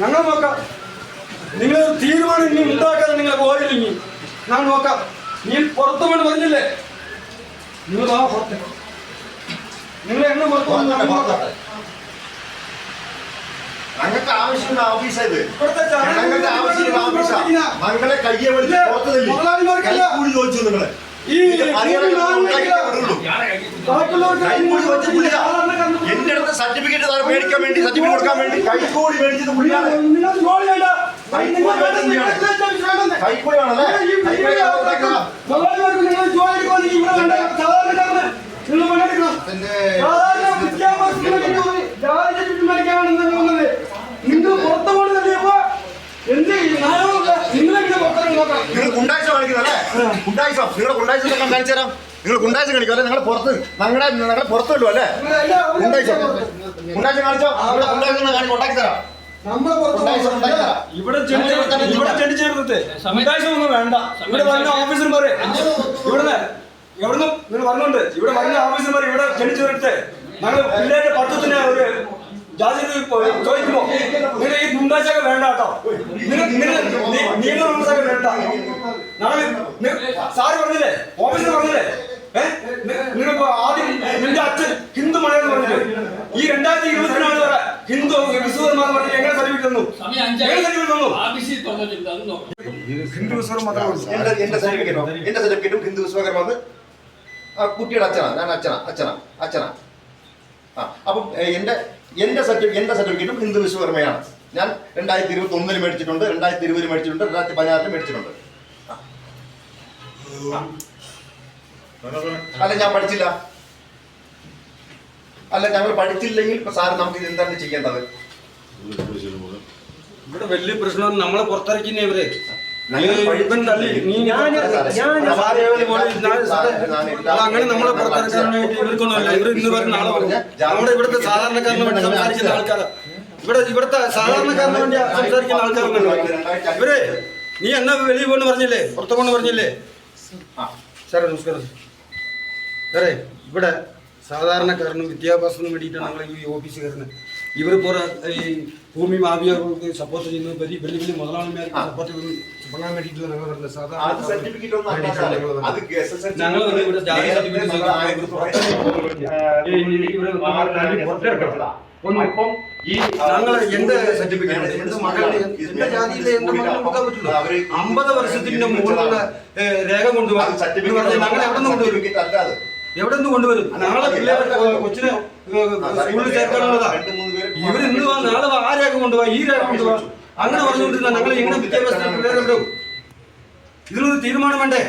ഞങ്ങൾ നോക്കാം. നിങ്ങൾ തീരുമാനം ഇനി ഉണ്ടാക്കാതെ നിങ്ങൾ പോയില്ലെങ്കിൽ ഞാൻ നോക്കാം. നീ പുറത്തു വേണ്ടി പറഞ്ഞില്ലേ? നിങ്ങൾ ആ പുറത്ത്. നിങ്ങൾ എണ്ണ പുറത്തു ഞങ്ങൾക്ക് ആവശ്യമുള്ള ഓഫീസാ ഇത് ഞങ്ങൾക്ക് ആവശ്യമുള്ള ഓഫീസാ മകളെ കയ്യെ വിളിച്ച് ചോദിച്ചു നിങ്ങൾ. ഈ. ബാക്കിയുള്ളവർക്ക് അടുത്ത് മേടിക്കാൻ വേണ്ടി സർട്ടിഫിക്കറ്റ് കൊടുക്കാൻ വേണ്ടി. കൈക്കൂലി മേടിച്ചത് പുള്ളിയാണ്. കൈക്കൂലി നോക്കാം. നിങ്ങൾ കുണ്ടാഴ്ച കാണിക്കുന്നല്ലേ കുണ്ടാഴ്ച നിങ്ങളുടെ കുണ്ടാഴ്ച കാണിച്ചു തരാം. നിങ്ങൾ കുണ്ടാഴ്ച കാണിക്കും അല്ലെ നിങ്ങളുടെ പുറത്ത് ഞങ്ങളുടെ ഞങ്ങളുടെ വല്ലോ അല്ലേ ഗുണ്ടാഴ്ച ഗുണ്ടാഴ്ച കാണിച്ചോ? അവിടെ ഗുണ്ടാഴ്ച ഞാൻ ഉണ്ടാക്കി തരാം. പുറത്ത് ഇവിടെ സമുദായം ഒന്നും വേണ്ട. ഇവിടെ വരുന്ന ഓഫീസർമാര് ഇവിടുന്ന് എവിടുന്ന് നിങ്ങൾ ഇവിടെ വരുന്ന ഓഫീസർമാർ ഇവിടെ ചെടി ചേർത്തിട്ട് ഞങ്ങൾ പിള്ളേരുടെ പഠിത്തത്തിന് ഒരു ജാതി ചോദിക്കുമോ നിങ്ങൾ ഈ ഗുണ്ടാച്ചൊക്കെ വേണ്ട കേട്ടോ. നിങ്ങൾ നിങ്ങൾ നിയമ ഗുണ്ടാച്ചൊക്കെ വേണ്ട. നാളെ സാറ് പറഞ്ഞില്ലേ? ഓഫീസർ പറഞ്ഞില്ലേ? ഏഹ് നിങ്ങൾ ആദ്യം നിന്റെ അച്ഛൻ ഹിന്ദു എന്ന് പറഞ്ഞിട്ട് ഈ രണ്ടായിരത്തി ഇരുപത്തിനാല് വരെ ഹിന്ദു വിശ്വന്മാർ പറഞ്ഞിട്ട് എങ്ങനെ സർട്ടിഫിക്കറ്റ് തന്നു? എങ്ങനെ സർട്ടിഫിക്കറ്റ് ഹിന്ദു വിശ്വം മാത്രമേ ഉള്ളൂ. എന്റെ എന്റെ സർട്ടിഫിക്കറ്റോ? എന്റെ സർട്ടിഫിക്കറ്റും ഹിന്ദു വിശ്വകരമാണ് കുട്ടിയുടെ അച്ഛനാ ഞാൻ അച്ഛനാ അച്ഛനാ അച്ഛനാ. ആ അപ്പം എന്റെ എന്റെ എന്റെ സർട്ടിഫിക്കറ്റ് എന്റെ സർട്ടിഫിക്കറ്റും ഹിന്ദു വിശ്വകർമ്മയാണ് ഞാൻ രണ്ടായിരത്തി ഇരുപത്തി ഒന്നിൽ മേടിച്ചിട്ടുണ്ട് രണ്ടായിരത്തി ഇരുപതിൽ മേടിച്ചിട്ടുണ്ട് രണ്ടായിരത്തി പതിനാറിൽ മേടിച്ചിട്ടുണ്ട്. അല്ല ഞാൻ പഠിച്ചില്ല. അല്ല ഞങ്ങൾ പഠിച്ചില്ലെങ്കിൽ ഇപ്പൊ സാറ് നമുക്ക് ഇത് എന്താണ് ചെയ്യേണ്ടത്? ഇവിടെ വലിയ പ്രശ്നം നമ്മളെ പുറത്തിറക്കിന്നെ ഇവരെ. അങ്ങനെ നമ്മളെ പുറത്തിറക്കാൻ വേണ്ടി ഇവർക്കൊന്നുമില്ല. ഇവർ ഇന്ന് വരെ നാളെ നമ്മുടെ ഇവിടുത്തെ സാധാരണക്കാരന് വേണ്ടി സംസാരിക്കുന്ന ആൾക്കാരാ. ഇവിടെ ഇവിടുത്തെ സാധാരണക്കാരന് വേണ്ടി സംസാരിക്കുന്ന ആൾക്കാരൊന്നുമില്ല ഇവരെ. നീ എന്നാ വെളിയിൽ പോണെന്ന് പറഞ്ഞില്ലേ? പുറത്തു പോണെന്ന് പറഞ്ഞില്ലേ? സാറേ നമസ്കാരം. സാറേ ഇവിടെ സാധാരണക്കാരനും വിദ്യാഭ്യാസത്തിനും വേണ്ടിയിട്ടാണ് ഞങ്ങൾ ഈ ഓഫീസിൽ കയറുന്നത്. ഇവർ കുറെ ഈ ഭൂമി മാഫിയകൾക്ക് സപ്പോർട്ട് ചെയ്യുന്നത് വലിയ വലിയ വലിയ മുതലാളിമാർക്ക് സപ്പോർട്ട് ചെയ്യാൻ വേണ്ടിയിട്ടാണ് ഞങ്ങൾ വരുന്നത് സാധാരണ ഞങ്ങൾ ഇവിടെ ജാതി സർട്ടിഫിക്കറ്റ് ഈ- ഞങ്ങൾ എന്റെ സർട്ടിഫിക്കറ്റ് എന്റെ മകളുടെ എന്റെ ജാതിയിലെ എന്റെ മകളെ കൊടുക്കാൻ പറ്റില്ല അമ്പത് വർഷത്തിന്റെ മുകളിലുള്ള രേഖ കൊണ്ടുപോകാൻ ഞങ്ങൾ എവിടെ നിന്ന് കൊണ്ടുവരും? എവിടെ നിന്ന് കൊണ്ടുവരും? നാളെ പിള്ളേരെ കൊച്ചിനെ സ്കൂളിൽ ചേർക്കാനുള്ളതാ. രണ്ട് മൂന്ന് പേര് ഇവർ ഇന്ന് വാ നാളെ വാ, ആ രേഖ കൊണ്ടുപോവാ ഈ രേഖ കൊണ്ടുപോവാ അങ്ങനെ പറഞ്ഞുകൊണ്ടിരുന്ന ഞങ്ങൾ എങ്ങനെ വിദ്യാഭ്യാസത്തിന് പിള്ളേരെ വിടും ഇതിനൊരു തീരുമാനം വേണ്ടേ?